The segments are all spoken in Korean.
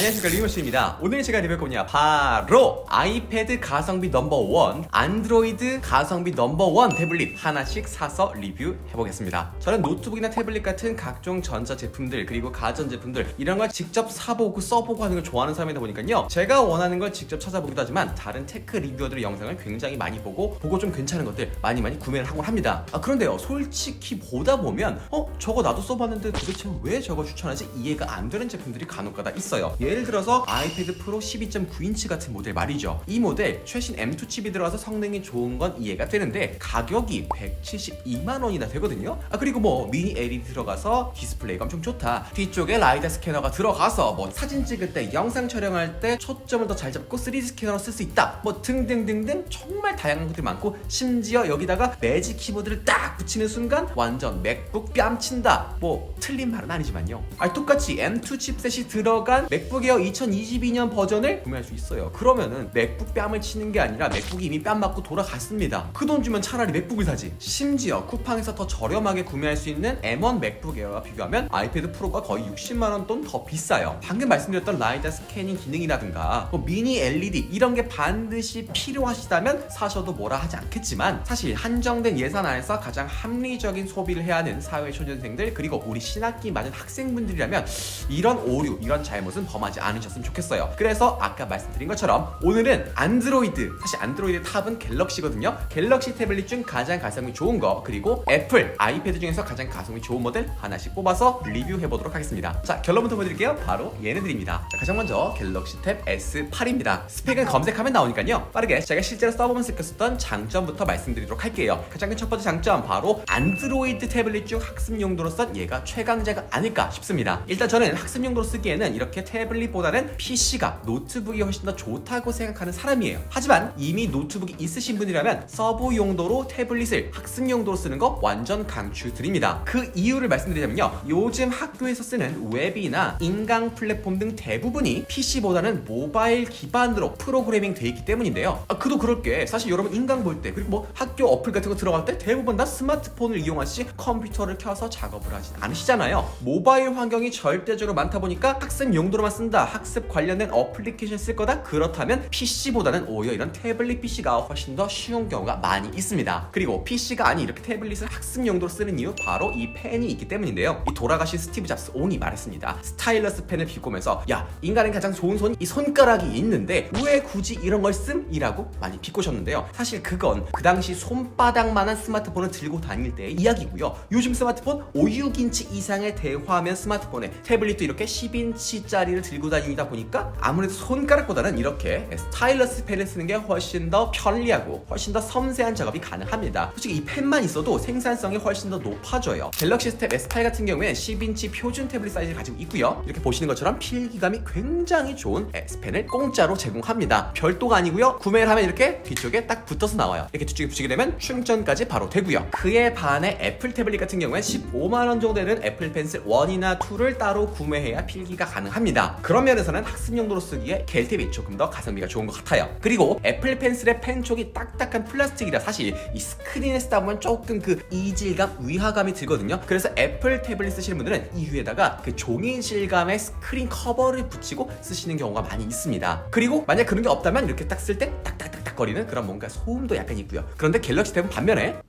안녕하십니까 리모씨입니다. 오늘 제가 리뷰할 거냐? 바로 아이패드 가성비 넘버원 안드로이드 가성비 넘버원 태블릿 하나씩 사서 리뷰해보겠습니다. 저는 노트북이나 태블릿 같은 각종 전자 제품들 그리고 가전 제품들 이런 걸 직접 사보고 써보고 하는 걸 좋아하는 사람이다 보니까요. 제가 원하는 걸 직접 찾아보기도 하지만 다른 테크 리뷰어들의 영상을 굉장히 많이 보고 보고 좀 괜찮은 것들 많이 많이 구매를 하곤 합니다. 아 그런데요 솔직히 보다 보면 어 저거 나도 써봤는데 도대체 왜 저거 추천하지? 이해가 안 되는 제품들이 간혹가다 있어요. 예를 들어서 아이패드 프로 12.9인치 같은 모델 말이죠. 이 모델 최신 M2 칩이 들어가서 성능이 좋은 건 이해가 되는데 가격이 172만 원이나 되거든요. 아 그리고 뭐 미니 LED 들어가서 디스플레이가 엄청 좋다. 뒤쪽에 라이다 스캐너가 들어가서 뭐 사진 찍을 때 영상 촬영할 때 초점을 더 잘 잡고 3D 스캐너로 쓸 수 있다. 뭐 등등등등 정말 다양한 것들이 많고 심지어 여기다가 매직 키보드를 딱 붙이는 순간 완전 맥북 뺨친다. 뭐 틀린 말은 아니지만요. 아 똑같이 M2 칩셋이 들어간 맥북 에어 2022년 버전을 구매할 수 있어요. 그러면은 맥북 뺨을 치는 게 아니라 맥북이 이미 뺨 맞고 돌아갔습니다. 그 돈 주면 차라리 맥북을 사지. 심지어 쿠팡에서 더 저렴하게 구매할 수 있는 M1 맥북 에어와 비교하면 아이패드 프로가 거의 60만 원 돈 더 비싸요. 방금 말씀드렸던 라이다 스캐닝 기능이라든가 뭐 미니 LED 이런 게 반드시 필요하시다면 사셔도 뭐라 하지 않겠지만 사실 한정된 예산 안에서 가장 합리적인 소비를 해야 하는 사회 초년생들 그리고 우리 신학기 맞은 학생분들이라면 이런 오류 이런 잘못은 범 하지 않으셨으면 좋겠어요. 그래서 아까 말씀드린 것처럼 오늘은 안드로이드 사실 안드로이드 탑은 갤럭시거든요. 갤럭시 태블릿 중 가장 가성비 좋은 거 그리고 애플 아이패드 중에서 가장 가성비 좋은 모델 하나씩 뽑아서 리뷰해 보도록 하겠습니다. 자 결론부터 보여드릴게요. 바로 얘네들입니다. 자, 가장 먼저 갤럭시 탭 S8입니다. 스펙은 검색하면 나오니까요. 빠르게 제가 실제로 써보면서 느꼈었던 장점부터 말씀드리도록 할게요. 가장 큰 첫 번째 장점 바로 안드로이드 태블릿 중 학습 용도로선 얘가 최강자가 아닐까 싶습니다. 일단 저는 학습 용도로 쓰기에는 이렇게 태블릿보다는 PC가 노트북이 훨씬 더 좋다고 생각하는 사람이에요. 하지만 이미 노트북이 있으신 분이라면 서브 용도로 태블릿을 학습 용도로 쓰는 거 완전 강추드립니다. 그 이유를 말씀드리자면요. 요즘 학교에서 쓰는 웹이나 인강 플랫폼 등 대부분이 PC보다는 모바일 기반으로 프로그래밍 돼 있기 때문인데요. 아, 그도 그럴 게. 사실 여러분 인강 볼 때 그리고 뭐 학교 어플 같은 거 들어갈 때 대부분 다 스마트폰을 이용하시 컴퓨터를 켜서 작업을 하진 않으시잖아요. 모바일 환경이 절대적으로 많다 보니까 학습 용도로만 쓴다. 학습 관련된 어플리케이션 쓸 거다. 그렇다면 PC보다는 오히려 이런 태블릿 PC가 훨씬 더 쉬운 경우가 많이 있습니다. 그리고 PC가 아닌 이렇게 태블릿을 학습 용도로 쓰는 이유 바로 이 펜이 있기 때문인데요. 이 돌아가신 스티브 잡스 온이 말했습니다. 스타일러스 펜을 비꼬면서 야 인간의 가장 좋은 손이 이 손가락이 있는데 왜 굳이 이런 걸 씀? 이라고 많이 비꼬셨는데요. 사실 그건 그 당시 손바닥만한 스마트폰을 들고 다닐 때의 이야기고요. 요즘 스마트폰 5, 6인치 이상의 대화면 스마트폰에 태블릿도 이렇게 10인치짜리를 들고 다니다 보니까 아무래도 손가락보다는 이렇게 스타일러스 펜을 쓰는 게 훨씬 더 편리하고 훨씬 더 섬세한 작업이 가능합니다. 솔직히 이 펜만 있어도 생산성이 훨씬 더 높아져요. 갤럭시 스텝 S8 같은 경우에는 10인치 표준 태블릿 사이즈를 가지고 있고요. 이렇게 보시는 것처럼 필기감이 굉장히 좋은 S펜을 공짜로 제공합니다. 별도가 아니고요. 구매를 하면 이렇게 뒤쪽에 딱 붙어서 나와요. 이렇게 뒤쪽에 붙이게 되면 충전까지 바로 되고요. 그에 반해 애플 태블릿 같은 경우에 15만 원 정도 되는 애플 펜슬 1이나 2를 따로 구매해야 필기가 가능합니다 그런 면에서는 학습 용도로 쓰기에 갤탭이 조금 더 가성비가 좋은 것 같아요. 그리고 애플 펜슬의 펜촉이 딱딱한 플라스틱이라 사실 이 스크린에 쓰다 보면 조금 그 이질감 위화감이 들거든요. 그래서 애플 태블릿 쓰시는 분들은 이 위에다가 그 종이 질감의 스크린 커버를 붙이고 쓰시는 경우가 많이 있습니다. 그리고 만약 그런 게 없다면 이렇게 딱 쓸 때 딱딱딱딱 거리는 그런 뭔가 소음도 약간 있고요. 그런데 갤럭시 탭은 반면에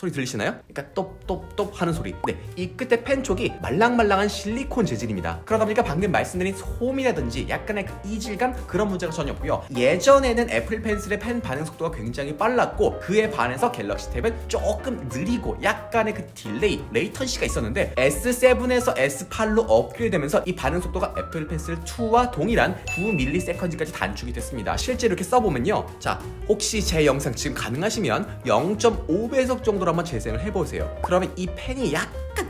소리 들리시나요? 그러니까 똑똑똑 하는 소리. 네, 이 끝에 펜촉이 말랑말랑한 실리콘 재질입니다. 그러다 보니까 방금 말씀드린 소음이라든지 약간의 그 이질감 그런 문제가 전혀 없고요. 예전에는 애플 펜슬의 펜 반응 속도가 굉장히 빨랐고 그에 반해서 갤럭시 탭은 조금 느리고 약간의 그 딜레이, 레이턴시가 있었는데 S7에서 S8로 업그레이드되면서 이 반응 속도가 애플 펜슬 2와 동일한 9ms까지 단축이 됐습니다. 실제 이렇게 써보면요. 자, 혹시 제 영상 지금 가능하시면 0.5배속 정도로 한번 재생을 해보세요. 그러면 이 펜이 약간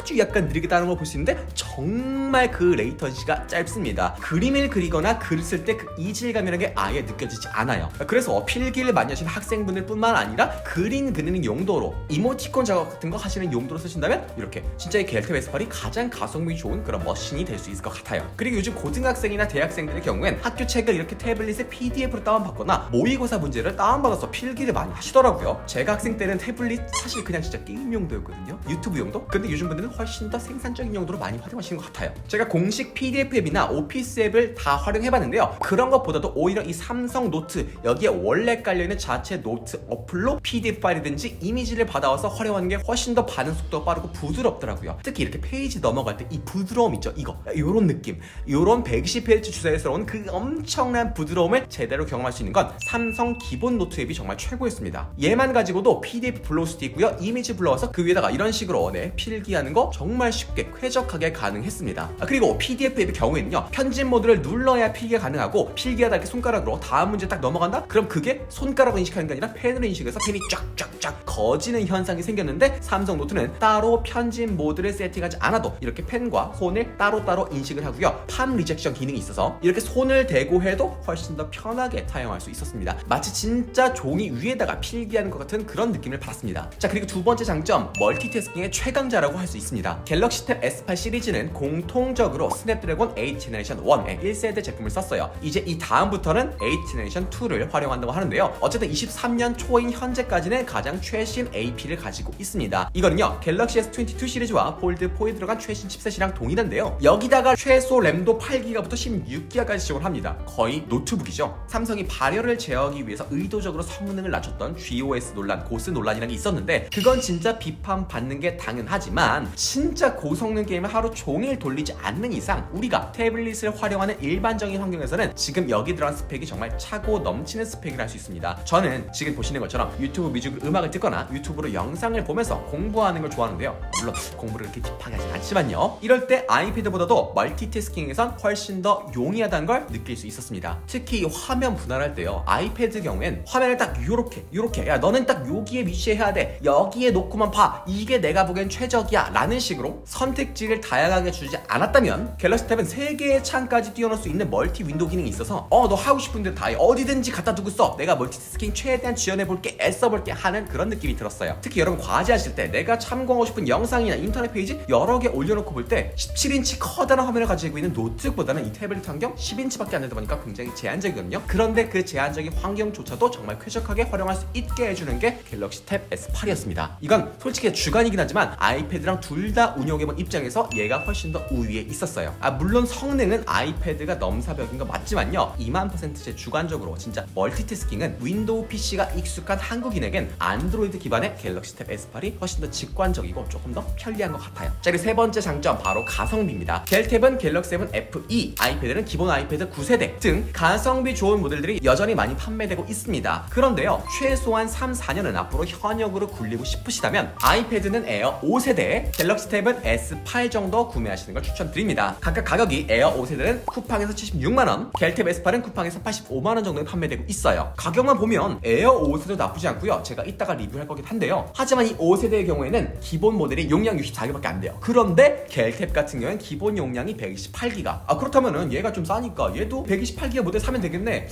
아주 약간 느리게다는 걸 볼 수 있는데 정말 그 레이턴시가 짧습니다. 그림을 그리거나 글을 쓸 때 그 이질감이라는 게 아예 느껴지지 않아요. 그래서 필기를 많이 하시는 학생분들 뿐만 아니라 그림 그리는 용도로 이모티콘 작업 같은 거 하시는 용도로 쓰신다면 이렇게 진짜 이 갤탭 S8이 가장 가성비 좋은 그런 머신이 될 수 있을 것 같아요. 그리고 요즘 고등학생이나 대학생들의 경우엔 학교 책을 이렇게 태블릿에 PDF로 다운받거나 모의고사 문제를 다운받아서 필기를 많이 하시더라고요. 제가 학생 때는 태블릿 사실 그냥 진짜 게임 용도였거든요. 유튜브 용도? 근데 그런데 요즘 분들은 훨씬 더 생산적인 용도로 많이 활용하시는 것 같아요. 제가 공식 PDF 앱이나 오피스 앱을 다 활용해봤는데요. 그런 것보다도 오히려 이 삼성 노트 여기에 원래 깔려있는 자체 노트 어플로 PDF 파일이든지 이미지를 받아와서 활용하는 게 훨씬 더 반응 속도가 빠르고 부드럽더라고요. 특히 이렇게 페이지 넘어갈 때 이 부드러움 있죠? 이거 요런 느낌 요런 120Hz 주사에서 온 그 엄청난 부드러움을 제대로 경험할 수 있는 건 삼성 기본 노트 앱이 정말 최고였습니다. 얘만 가지고도 PDF 불러올 수도 있고요. 이미지 불러와서 그 위에다가 이런 식으로 네, 필 기하는 거 정말 쉽게 쾌적하게 가능했습니다. 아, 그리고 PDF 앱의 경우에는요. 편집 모드를 눌러야 필기가 가능하고 필기하다 이렇게 손가락으로 다음 문제 딱 넘어간다? 그럼 그게 손가락으로 인식하는 게 아니라 펜으로 인식해서 펜이 쫙쫙쫙 거지는 현상이 생겼는데 삼성 노트는 따로 편집 모드를 세팅하지 않아도 이렇게 펜과 손을 따로따로 인식을 하고요. 팜 리젝션 기능이 있어서 이렇게 손을 대고 해도 훨씬 더 편하게 사용할 수 있었습니다. 마치 진짜 종이 위에다가 필기하는 것 같은 그런 느낌을 받았습니다. 자 그리고 두 번째 장점 멀티태스킹의 최강 자라고 할 수 있습니다. 갤럭시 탭 S8 시리즈는 공통적으로 스냅드래곤 8 제너레이션 1의 1세대 제품을 썼어요. 이제 이 다음부터는 8 제너레이션 2를 활용한다고 하는데요. 어쨌든 23년 초인 현재까지는 가장 최신 AP를 가지고 있습니다. 이거는요 갤럭시 S22 시리즈와 폴드 4에 들어간 최신 칩셋이랑 동일한데요. 여기다가 최소 램도 8기가부터 16기가까지 지원을 합니다. 거의 노트북이죠. 삼성이 발열을 제어하기 위해서 의도적으로 성능을 낮췄던 GOS 논란, 고스 논란이라는 게 있었는데 그건 진짜 비판 받는 게 당연하 지만 진짜 고성능 게임을 하루 종일 돌리지 않는 이상 우리가 태블릿을 활용하는 일반적인 환경에서는 지금 여기 들어간 스펙이 정말 차고 넘치는 스펙이라 할수 있습니다. 저는 지금 보시는 것처럼 유튜브 뮤직 음악을 듣거나 유튜브로 영상을 보면서 공부하는 걸 좋아하는데요. 물론 공부를 그렇게 딥하게 하진 않지만요. 이럴 때 아이패드보다도 멀티태스킹에선 훨씬 더 용이하다는 걸 느낄 수 있었습니다. 특히 이 화면 분할할 때요. 아이패드 경우엔 화면을 딱 요렇게 요렇게 야 너는 딱 여기에 위치해야 돼. 여기에 놓고만 봐. 이게 내가 보기엔 최적 이야. 라는 식으로 선택지를 다양하게 주지 않았다면 갤럭시 탭은 3개의 창까지 뛰어넘을 수 있는 멀티 윈도우 기능이 있어서 어 너 하고 싶은 데다 해. 어디든지 갖다 두고 써. 내가 멀티태스킹 최대한 지원해볼게 애써볼게 하는 그런 느낌이 들었어요. 특히 여러분 과제하실 때 내가 참고하고 싶은 영상이나 인터넷 페이지 여러 개 올려놓고 볼 때 17인치 커다란 화면을 가지고 있는 노트북보다는 이 태블릿 환경 10인치밖에 안 되다 보니까 굉장히 제한적이거든요. 그런데 그 제한적인 환경조차도 정말 쾌적하게 활용할 수 있게 해주는 게 갤럭시 탭 S8이었습니다. 이건 솔직히 주관이긴 하지만 아이 패드랑 둘 다 운용해본 입장에서 얘가 훨씬 더 우위에 있었어요. 아 물론 성능은 아이패드가 넘사벽인 거 맞지만요. 2만 퍼센트제 주관적으로 진짜 멀티태스킹은 윈도우 PC가 익숙한 한국인에겐 안드로이드 기반의 갤럭시 탭 S8이 훨씬 더 직관적이고 조금 더 편리한 것 같아요. 자 그리고 세 번째 장점 바로 가성비입니다. 갤탭은 갤럭시 7 FE, 아이패드는 기본 아이패드 9세대 등 가성비 좋은 모델들이 여전히 많이 판매되고 있습니다. 그런데요 최소한 3, 4년은 앞으로 현역으로 굴리고 싶으시다면 아이패드는 에어 5세대, 갤럭시 탭은 S8 정도 구매하시는 걸 추천드립니다. 각각 가격이 에어 5세대는 쿠팡에서 76만원, 갤탭 S8은 쿠팡에서 85만원 정도에 판매되고 있어요. 가격만 보면 에어 5세대도 나쁘지 않고요. 제가 이따가 리뷰할 거긴 한데요. 하지만 이 5세대의 경우에는 기본 모델이 용량 64기밖에 안 돼요. 그런데 갤탭 같은 경우엔 기본 용량이 128기가. 아 그렇다면은 얘가 좀 싸니까 얘도 128기가 모델 사면 되겠네.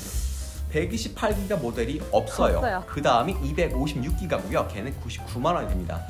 128기가 모델이 없어요. 없어요. 그 다음이 256기가고요. 걔는 99만 원이 됩니다.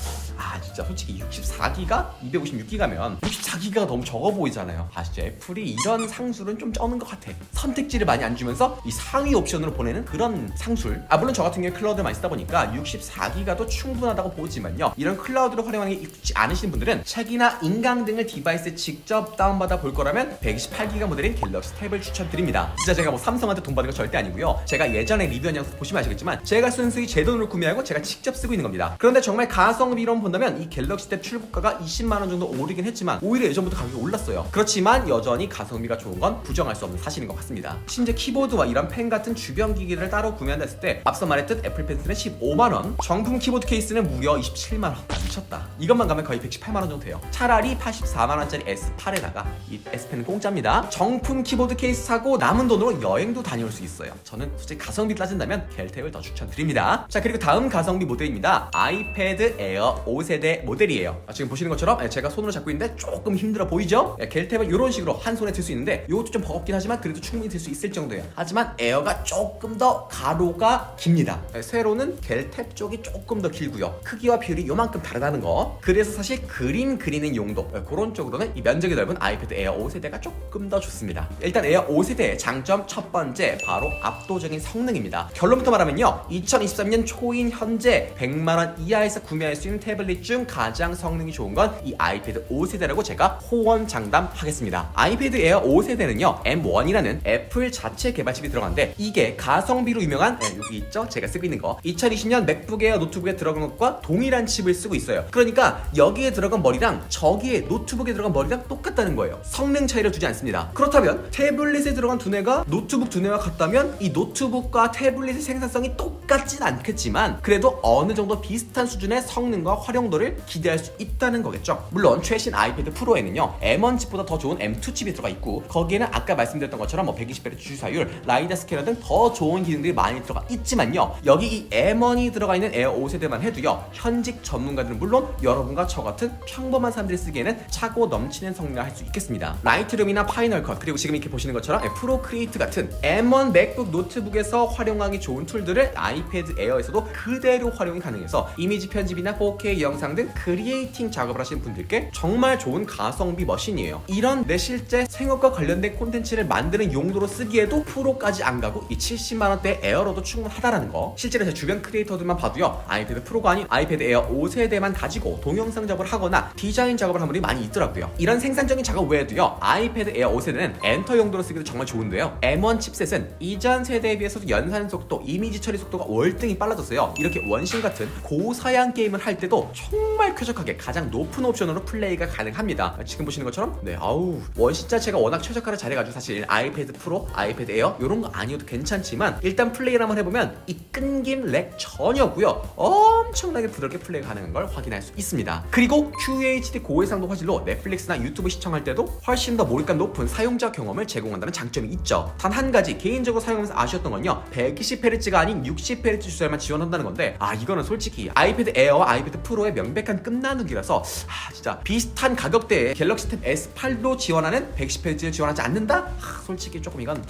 아 진짜 솔직히 64기가 256기가면 64기가가 너무 적어 보이잖아요. 아시죠? 애플이 이런 상술은 좀 쩌는 것 같아. 선택지를 많이 안 주면서 이 상위 옵션으로 보내는 그런 상술. 아 물론 저 같은 경우에 클라우드 많이 쓰다 보니까 64기가도 충분하다고 보지만요. 이런 클라우드를 활용하는 게 익숙지 않으신 분들은 책이나 인강 등을 디바이스에 직접 다운받아 볼 거라면 128기가 모델인 갤럭시 탭을 추천드립니다. 진짜 제가 뭐 삼성한테 돈 받은 거 절대 아니고요. 제가 예전에 리뷰한 영상 보시면 아시겠지만 제가 순수히 제 돈으로 구매하고 제가 직접 쓰고 있는 겁니다. 그런데 정말 가성비론 본 다면 이 갤럭시 탭 출고가가 20만 원 정도 오르긴 했지만 오히려 예전부터 가격이 올랐어요. 그렇지만 여전히 가성비가 좋은 건 부정할 수 없는 사실인 것 같습니다. 심지어 키보드와 이런 펜 같은 주변 기기를 따로 구매한다 했을 때 앞서 말했듯 애플 펜슬은 15만 원, 정품 키보드 케이스는 무려 27만 원. 아, 미쳤다. 이것만 가면 거의 118만 원 정도 돼요. 차라리 84만 원짜리 S8에다가 이 S펜은 공짜입니다. 정품 키보드 케이스 사고 남은 돈으로 여행도 다녀올 수 있어요. 저는 솔직히 가성비 따진다면 갤탭을 더 추천드립니다. 자 그리고 다음 가성비 모델입니다. 아이패드 에어 5 세대 모델이에요. 아, 지금 보시는 것처럼 제가 손으로 잡고 있는데 조금 힘들어 보이죠? 예, 갤탭은 이런 식으로 한 손에 들 수 있는데 이것도 좀 버겁긴 하지만 그래도 충분히 들 수 있을 정도예요. 하지만 에어가 조금 더 가로가 깁니다. 예, 세로는 갤탭 쪽이 조금 더 길고요. 크기와 비율이 요만큼 다르다는 거. 그래서 사실 그림 그리는 용도 예, 그런 쪽으로는 이 면적이 넓은 아이패드 에어 5세대가 조금 더 좋습니다. 일단 에어 5세대의 장점 첫 번째 바로 압도적인 성능입니다. 결론부터 말하면요. 2023년 초인 현재 100만 원 이하에서 구매할 수 있는 태블릿 태블릿 중 가장 성능이 좋은 건 이 아이패드 5세대라고 제가 호언장담하겠습니다. 아이패드 에어 5세대는요 M1이라는 애플 자체 개발 칩이 들어간데 이게 가성비로 유명한 네, 여기 있죠? 제가 쓰고 있는 거 2020년 맥북 에어 노트북에 들어간 것과 동일한 칩을 쓰고 있어요. 그러니까 여기에 들어간 머리랑 저기에 노트북에 들어간 머리랑 똑같다는 거예요. 성능 차이를 두지 않습니다. 그렇다면 태블릿에 들어간 두뇌가 노트북 두뇌와 같다면 이 노트북과 태블릿의 생산성이 똑같진 않겠지만 그래도 어느 정도 비슷한 수준의 성능과 활용 도를 기대할 수 있다는 거겠죠. 물론 최신 아이패드 프로에는요 M1 칩보다 더 좋은 M2 칩이 들어가 있고 거기에는 아까 말씀드렸던 것처럼 뭐 120Hz 주사율, 라이다 스캐너 등 더 좋은 기능들이 많이 들어가 있지만요 여기 이 M1이 들어가 있는 에어 5세대만 해도요 현직 전문가들은 물론 여러분과 저 같은 평범한 사람들이 쓰기에는 차고 넘치는 성능을 할 수 있겠습니다. 라이트룸이나 파이널 컷 그리고 지금 이렇게 보시는 것처럼 프로 크리에이트 같은 M1 맥북 노트북에서 활용하기 좋은 툴들을 아이패드 에어에서도 그대로 활용이 가능해서 이미지 편집이나 4K 영상 등 크리에이팅 작업을 하시는 분들께 정말 좋은 가성비 머신이에요. 이런 내 실제 생업과 관련된 콘텐츠를 만드는 용도로 쓰기에도 프로까지 안 가고 이 70만 원대 에어로도 충분하다라는 거. 실제로 제 주변 크리에이터들만 봐도요. 아이패드 프로가 아닌 아이패드 에어 5세대만 가지고 동영상 작업을 하거나 디자인 작업을 하는 분이 많이 있더라고요. 이런 생산적인 작업 외에도요. 아이패드 에어 5세대는 엔터 용도로 쓰기도 정말 좋은데요. M1 칩셋은 이전 세대에 비해서도 연산 속도, 이미지 처리 속도가 월등히 빨라졌어요. 이렇게 원신 같은 고사양 게임을 할 때도 정말 쾌적하게 가장 높은 옵션으로 플레이가 가능합니다. 지금 보시는 것처럼 네, 아우 원신 자체가 워낙 최적화를 잘해가지고 사실 아이패드 프로, 아이패드 에어 이런 거 아니어도 괜찮지만 일단 플레이를 한번 해보면 이 끊김 렉 전혀고요. 엄청나게 부드럽게 플레이가 가능한 걸 확인할 수 있습니다. 그리고 QHD 고해상도 화질로 넷플릭스나 유튜브 시청할 때도 훨씬 더 몰입감 높은 사용자 경험을 제공한다는 장점이 있죠. 단 한 가지 개인적으로 사용하면서 아쉬웠던 건요. 120Hz가 아닌 60Hz 주사율만 지원한다는 건데 아 이거는 솔직히 아이패드 에어와 아이패드 프로 의 명백한 끝나누기라서 아 진짜 비슷한 가격대에 갤럭시 탭 S8도 지원하는 110Hz를 지원하지 않는다? 아, 솔직히 조금 이건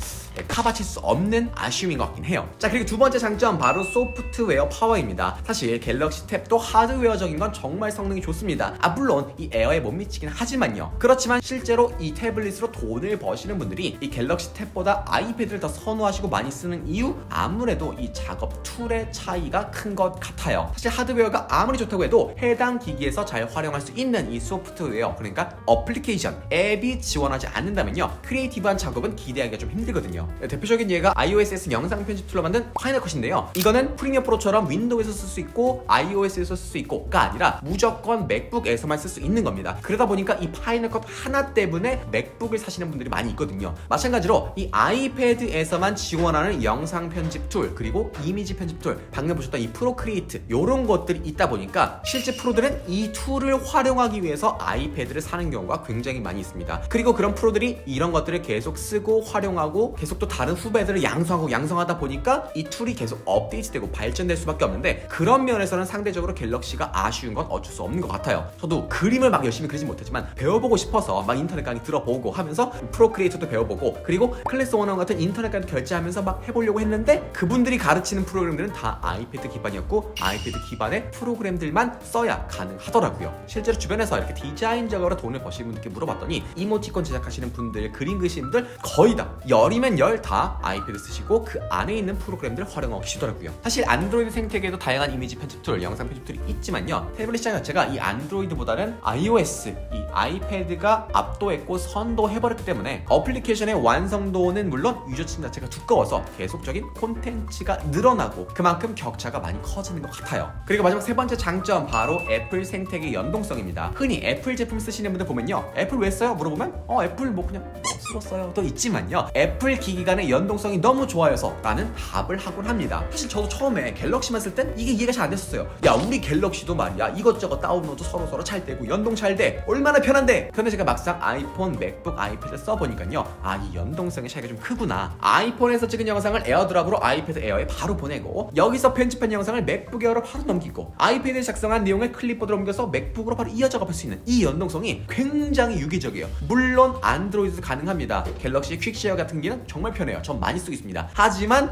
카바칠 수 없는 아쉬움인 것 같긴 해요. 자 그리고 두 번째 장점 바로 소프트웨어 파워입니다. 사실 갤럭시 탭도 하드웨어적인 건 정말 성능이 좋습니다. 아 물론 이 에어에 못 미치긴 하지만요. 그렇지만 실제로 이 태블릿으로 돈을 버시는 분들이 이 갤럭시 탭보다 아이패드를 더 선호하시고 많이 쓰는 이유 아무래도 이 작업 툴의 차이가 큰 것 같아요. 사실 하드웨어가 아무리 좋다고 해도 해당 기기에서 잘 활용할 수 있는 이 소프트웨어 그러니까 어플리케이션 앱이 지원하지 않는다면요 크리에이티브한 작업은 기대하기가 좀 힘들거든요. 대표적인 예가 iOS에서 영상 편집 툴로 만든 파이널 컷인데요. 이거는 프리미어 프로처럼 윈도우에서 쓸 수 있고 iOS에서 쓸 수 있고가 아니라 무조건 맥북에서만 쓸 수 있는 겁니다. 그러다 보니까 이 파이널 컷 하나 때문에 맥북을 사시는 분들이 많이 있거든요. 마찬가지로 이 아이패드에서만 지원하는 영상 편집 툴 그리고 이미지 편집 툴 방금 보셨던 이 프로크리에이트 이런 것들이 있다 보니까 실제 프로들은 이 툴을 활용하기 위해서 아이패드를 사는 경우가 굉장히 많이 있습니다. 그리고 그런 프로들이 이런 것들을 계속 쓰고 활용하고 계속 또 다른 후배들을 양성하고 양성하다 보니까 이 툴이 계속 업데이트되고 발전될 수밖에 없는데 그런 면에서는 상대적으로 갤럭시가 아쉬운 건 어쩔 수 없는 것 같아요. 저도 그림을 막 열심히 그리지 못했지만 배워보고 싶어서 막 인터넷 강의 들어보고 하면서 프로크리에이터도 배워보고 그리고 클래스 원원 같은 인터넷 강의도 결제하면서 막 해보려고 했는데 그분들이 가르치는 프로그램들은 다 아이패드 기반이었고 아이패드 기반의 프로그램들만 써야 가능하더라고요. 실제로 주변에서 이렇게 디자인적으로 돈을 버시는 분들께 물어봤더니 이모티콘 제작하시는 분들, 그림 그리시는 분들 거의 다 열이면 열 다 아이패드 쓰시고 그 안에 있는 프로그램들을 활용하고 계시더라고요. 사실 안드로이드 생태계에도 다양한 이미지 편집 툴, 영상 편집 툴이 있지만요. 태블릿 시장 자체가 이 안드로이드보다는 iOS, 이 아이패드가 압도했고 선도해버렸기 때문에 어플리케이션의 완성도는 물론 유저층 자체가 두꺼워서 계속적인 콘텐츠가 늘어나고 그만큼 격차가 많이 커지는 것 같아요. 그리고 마지막 세 번째 장점 바로 애플 생태계 연동성입니다. 흔히 애플 제품 쓰시는 분들 보면요. 애플 왜 써요? 물어보면 어 애플 뭐 그냥 뭐 쓸었어요. 또 있지만요. 애플 기기 간의 연동성이 너무 좋아여서 라는 답을 하곤 합니다. 사실 저도 처음에 갤럭시만 쓸 땐 이게 이해가 잘 안 됐었어요. 야 우리 갤럭시도 말이야 이것저것 다운로드 서로 서로 잘 되고 연동 잘 돼. 얼마나 편한데. 그런데 제가 막상 아이폰, 맥북, 아이패드 써보니까요. 아 이 연동성의 차이가 좀 크구나. 아이폰에서 찍은 영상을 에어드랍으로 아이패드 에어에 바로 보내고 여기서 편집한 영상을 맥북 에어로 바로 넘기고 아이패드에 작성한 내용을 클립보드로 옮겨서 맥북으로 바로 이어 작업할 수 있는 이 연동성이 굉장히 유기적이에요. 물론 안드로이드도 가능합니다. 갤럭시 퀵쉐어 같은 기능 정말 편해요. 전 많이 쓰고 있습니다. 하지만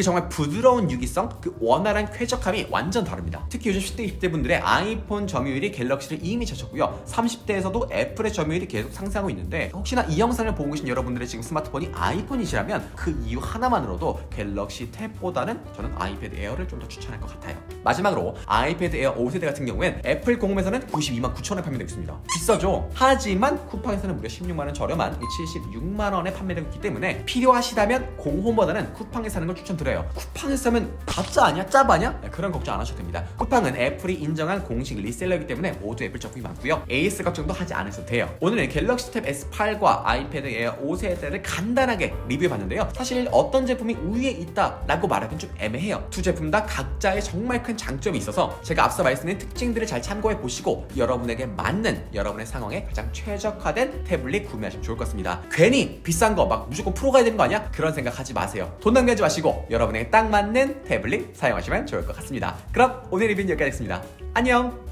그그 정말 부드러운 유기성, 그 원활한 쾌적함이 완전 다릅니다. 특히 요즘 10대, 20대 분들의 아이폰 점유율이 갤럭시를 이미 제쳤고요. 30대에서도 애플의 점유율이 계속 상승하고 있는데 혹시나 이 영상을 보고 계신 여러분들의 지금 스마트폰이 아이폰이시라면 그 이유 하나만으로도 갤럭시 탭보다는 저는 아이패드 에어를 좀 더 추천할 것 같아요. 마지막으로 아이패드 에어 5세대 같은 경우엔 애플 공홈에서는 92만 9천 원에 판매되고 있습니다. 비싸죠? 하지만 쿠팡에서는 무려 16만 원 저렴한 76만 원에 판매되고 있기 때문에 필요하시다면 공홈보다는 쿠팡에 사는 걸 추천드려요. 쿠팡에서 사면 가짜 아니야? 짭 아니야? 네, 그런 걱정 안 하셔도 됩니다. 쿠팡은 애플이 인정한 공식 리셀러이기 때문에 모두 애플 제품이 많고요. AS 걱정도 하지 않으셔도 돼요. 오늘은 갤럭시 탭 S8과 아이패드 에어 5세대를 간단하게 리뷰해봤는데요. 사실 어떤 제품이 우위에 있다라고 말하기는 좀 애매해요. 두 제품 다 각자의 정말 큰 장점이 있어서 제가 앞서 말씀드린 특징들을 잘 참고해 보시고 여러분에게 맞는 여러분의 상황에 가장 최적화된 태블릿 구매하시면 좋을 것 같습니다. 괜히 비싼 거 막 무조건 프로 가야 되는 거 아니야? 그런 생각 하지 마세요. 돈 낭비하지 마시고 여러분에게 딱 맞는 태블릿 사용하시면 좋을 것 같습니다. 그럼 오늘 리뷰는 여기까지 하겠습니다. 안녕!